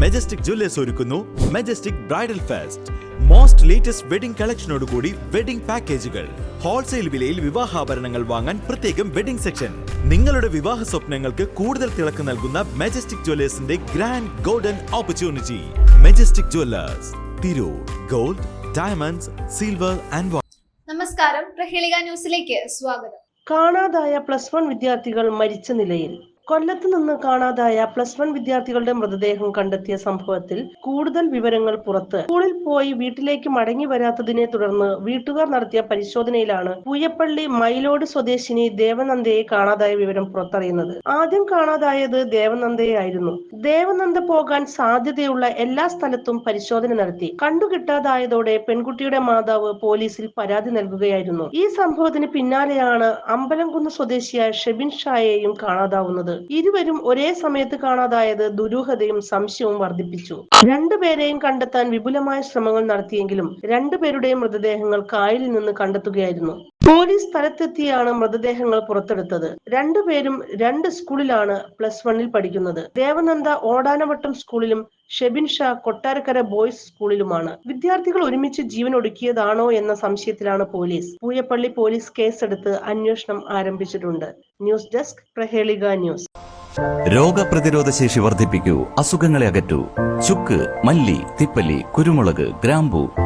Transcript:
Majestic jewellers ഒരുക്കുന്നു Majestic bridal fest most latest wedding കളക്ഷനോടുകൂടി wedding പാക്കേജുകൾ wholesale വിലയിൽ വിവാഹാഭരണങ്ങൾ വാങ്ങാൻ പ്രത്യേകം വെഡിംഗ് സെക്ഷൻ നിങ്ങളുടെ വിവാഹ സ്വപ്നങ്ങൾക്ക് കൂടുതൽ തിളക്ക് നൽകുന്ന Majestic ജ്വല്ലേഴ്സിന്റെ grand golden opportunity Majestic jewellers Tirur gold diamonds silver and നമസ്കാരം. പ്രഹേളിക ന്യൂസിലേക്ക് സ്വാഗതം. കാണാതായ പ്ലസ് വൺ വിദ്യാർത്ഥികൾ മരിച്ച നിലയിൽ കൊല്ലത്ത് നിന്ന് കാണാതായ പ്ലസ് വൺ വിദ്യാർത്ഥികളുടെ മൃതദേഹം കണ്ടെത്തിയ സംഭവത്തിൽ കൂടുതൽ വിവരങ്ങൾ പുറത്ത്. സ്കൂളിൽ പോയി വീട്ടിലേക്ക് മടങ്ങി വരാത്തതിനെ തുടർന്ന് വീട്ടുകാർ നടത്തിയ പരിശോധനയിലാണ് പൂയപ്പള്ളി മൈലോട് സ്വദേശിനി ദേവനന്ദയെ കാണാതായ വിവരം പുറത്തറിയുന്നത്. ആദ്യം കാണാതായത് ദേവനന്ദയായിരുന്നു. ദേവനന്ദ പോകാൻ സാധ്യതയുള്ള എല്ലാ സ്ഥലത്തും പരിശോധന നടത്തി. കണ്ടുകിട്ടാതായതോടെ പെൺകുട്ടിയുടെ മാതാവ് പോലീസിൽ പരാതി നൽകുകയായിരുന്നു. ഈ സംഭവത്തിന് പിന്നാലെയാണ് അമ്പലംകുന്ന് സ്വദേശിയായ ഷെബിൻ ഷായെയും കാണാതാവുന്നത്. ഇരുവരും ഒരേ സമയത്ത് കാണാതായത് ദുരൂഹതയും സംശയവും വർദ്ധിപ്പിച്ചു. രണ്ടുപേരെയും കണ്ടെത്താൻ വിപുലമായ ശ്രമങ്ങൾ നടത്തിയെങ്കിലും രണ്ടുപേരുടെയും മൃതദേഹങ്ങൾ കായലിൽ നിന്ന് കണ്ടെത്തുകയായിരുന്നു. പോലീസ് സ്ഥലത്തെത്തിയാണ് മൃതദേഹങ്ങൾ പുറത്തെടുത്തത്. രണ്ടുപേരും രണ്ട് സ്കൂളിലാണ് പ്ലസ് വണ്ണിൽ പഠിക്കുന്നത്. ദേവനന്ദ ഓടാനവട്ടം സ്കൂളിലും ഷെബിൻ ഷാ കൊട്ടാരക്കര ബോയ്സ് സ്കൂളിലുമാണ്. വിദ്യാർത്ഥികൾ ഒരുമിച്ച് ജീവൻ ഒടുക്കിയതാണോ എന്ന സംശയത്തിലാണ് പോലീസ്. പൂയപ്പള്ളി പോലീസ് കേസെടുത്ത് അന്വേഷണം ആരംഭിച്ചിട്ടുണ്ട്. News desk Prahelika news. രോഗപ്രതിരോധ ശേഷി വർദ്ധിപ്പിക്കൂ. അസുഖങ്ങളെ അകറ്റൂ. ചുക്ക് മല്ലി തിപ്പല്ലി കുരുമുളക് ഗ്രാമ്പു